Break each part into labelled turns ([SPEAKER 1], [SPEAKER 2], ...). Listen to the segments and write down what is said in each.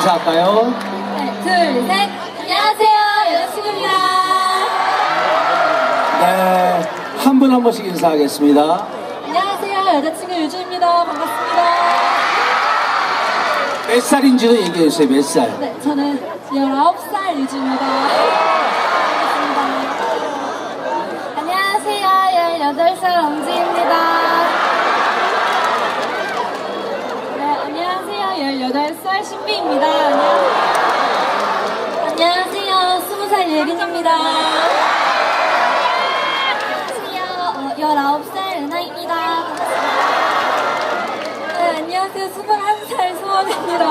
[SPEAKER 1] 인사할까요?
[SPEAKER 2] 네, 둘, 셋. 안녕하세요, 여자친구입니다.
[SPEAKER 1] 네, 한 분 한 번씩 인사하겠습니다.
[SPEAKER 2] 안녕하세요, 여자친구 유주입니다. 반갑습니다.
[SPEAKER 1] 몇 살인지도 얘기해 주세요, 몇 살?
[SPEAKER 2] 네, 저는 19살 유주입니다. 반갑습니다. 안녕하세요, 18살 엄지입니다. 네, 안녕하세요, 18 살 신비입니다. 안녕하세요, 20살 예린입니다. 안녕하세요, 어, 19살 은하입니다. 네, 안녕하세요, 21살 소원입니다.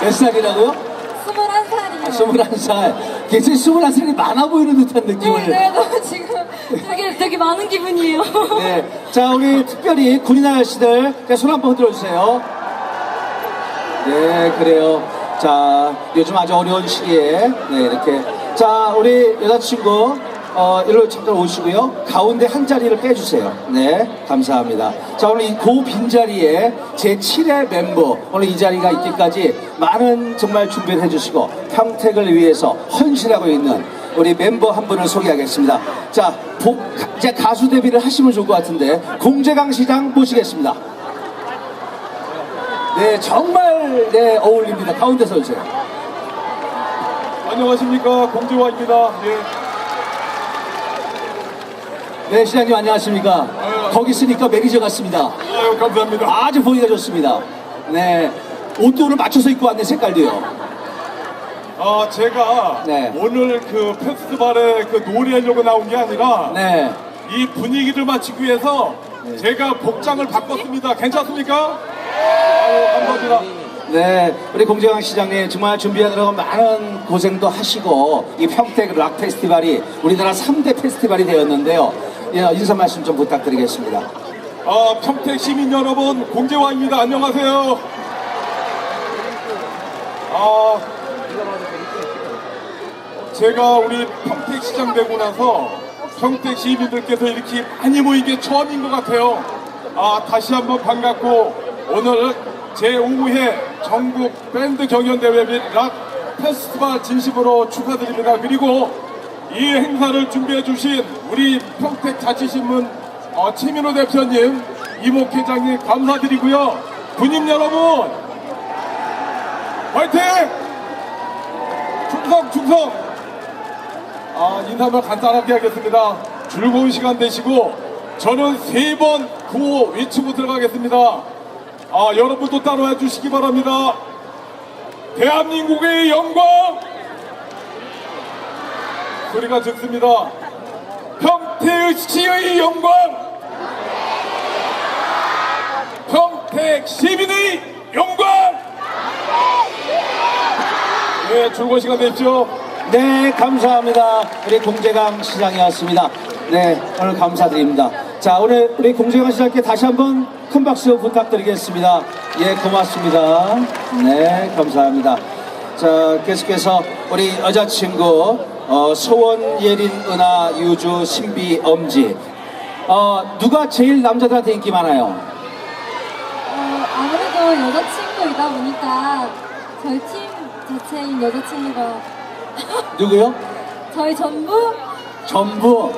[SPEAKER 1] 몇 살이라고요?
[SPEAKER 2] 21살이요.
[SPEAKER 1] 아, 21살. 굉장히 21살이 많아 보이는 듯한 느낌을.
[SPEAKER 2] 네, 네, 너무 지금 되게, 되게 많은 기분이에요.
[SPEAKER 1] 네. 자, 우리 특별히 군인 아저씨들 손 한번 흔들어 주세요. 네, 그래요. 자, 요즘 아주 어려운 시기에, 네, 이렇게. 자, 우리 여자친구, 어, 일로 잠깐 오시고요. 가운데 한 자리를 빼주세요. 네, 감사합니다. 자, 오늘 이 고 빈자리에 제 7회 멤버, 오늘 이 자리가 있기까지 많은 정말 준비를 해주시고, 평택을 위해서 헌신하고 있는 우리 멤버 한 분을 소개하겠습니다. 자, 복, 이제 가수 데뷔를 하시면 좋을 것 같은데, 공재강 시장 모시겠습니다. 네, 정말 네 어울립니다. 가운데 서주세요.
[SPEAKER 3] 안녕하십니까 공지화입니다. 예.
[SPEAKER 1] 네, 시장님 안녕하십니까? 거기 있으니까 매니저 같습니다.
[SPEAKER 3] 아유 감사합니다.
[SPEAKER 1] 아주 보기가 좋습니다. 네, 옷도 오늘 맞춰서 입고 왔네 색깔도요.
[SPEAKER 3] 아 제가
[SPEAKER 1] 네.
[SPEAKER 3] 오늘 그 페스티벌에 그 노래하려고 나온 게 아니라
[SPEAKER 1] 네,
[SPEAKER 3] 이 분위기를 맞추기 위해서 제가 복장을 바꿨습니다. 괜찮습니까?
[SPEAKER 1] 네, 우리 공재강 시장님 정말 준비하느라고 많은 고생도 하시고 이 평택 락 페스티벌이 우리나라 3대 페스티벌이 되었는데요. 예, 인사 말씀 좀 부탁드리겠습니다.
[SPEAKER 3] 아 평택 시민 여러분 공재화입니다. 안녕하세요. 아 제가 우리 평택 시장 되고 나서 평택 시민들께서 이렇게 많이 모인 게 처음인 것 같아요. 아 다시 한번 반갑고 오늘 제 5회 전국 밴드 경연대회 및 락 페스티벌 진심으로 축하드립니다. 그리고 이 행사를 준비해 주신 우리 평택 자치신문 어, 최민호 대표님, 이목회장님 감사드리고요. 군인 여러분, 화이팅! 충성, 충성! 아, 인사말 간단하게 하겠습니다. 즐거운 시간 되시고, 저는 세 번 구호 외치고 들어가겠습니다. 아, 여러분도 따라해 주시기 바랍니다. 대한민국의 영광! 소리가 적습니다. 평택 시의 영광! 평택 시민의 영광! 네, 즐거운 시간 되십시오.
[SPEAKER 1] 네, 감사합니다. 우리 공재강 시장이었습니다. 네, 오늘 감사드립니다. 자, 오늘 우리 공재강 시장께 다시 한번 큰 박수 부탁드리겠습니다. 예, 고맙습니다. 네, 감사합니다. 자, 계속해서 우리 여자친구, 어, 소원, 예린, 은하, 유주, 신비, 엄지. 어, 누가 제일 남자들한테 인기 많아요?
[SPEAKER 2] 어, 아무래도 여자친구이다 보니까 저희 팀 자체인 여자친구가
[SPEAKER 1] 누구요?
[SPEAKER 2] 저희 전부
[SPEAKER 1] 전부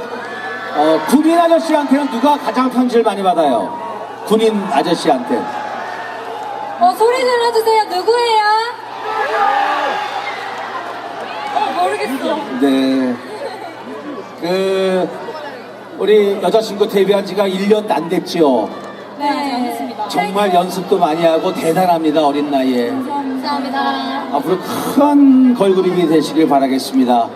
[SPEAKER 1] 어, 군인 아저씨한테는 누가 가장 편지를 많이 받아요? 군인 아저씨한테.
[SPEAKER 2] 어, 소리 질러주세요. 누구예요? 어, 모르겠어.
[SPEAKER 1] 네. 그 우리 여자친구 데뷔한 지가 1년도 안 됐죠.
[SPEAKER 2] 네.
[SPEAKER 1] 정말 연습도 많이 하고 대단합니다 어린 나이에.
[SPEAKER 2] 감사합니다.
[SPEAKER 1] 앞으로 큰 걸그룹이 되시길
[SPEAKER 2] 바라겠습니다.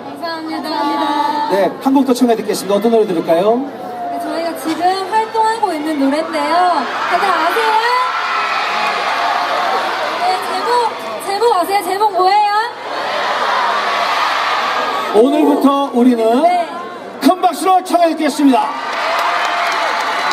[SPEAKER 1] 네, 한 곡 더 청해 듣겠습니다. 어떤 노래 들을까요?
[SPEAKER 2] 네, 저희가 지금 활동하고 있는 노래인데요. 다들 아세요? 네, 제목, 제목 아세요? 제목 뭐예요?
[SPEAKER 1] 오늘부터 우리는
[SPEAKER 2] 네.
[SPEAKER 1] 큰 박수로 청해 듣겠습니다.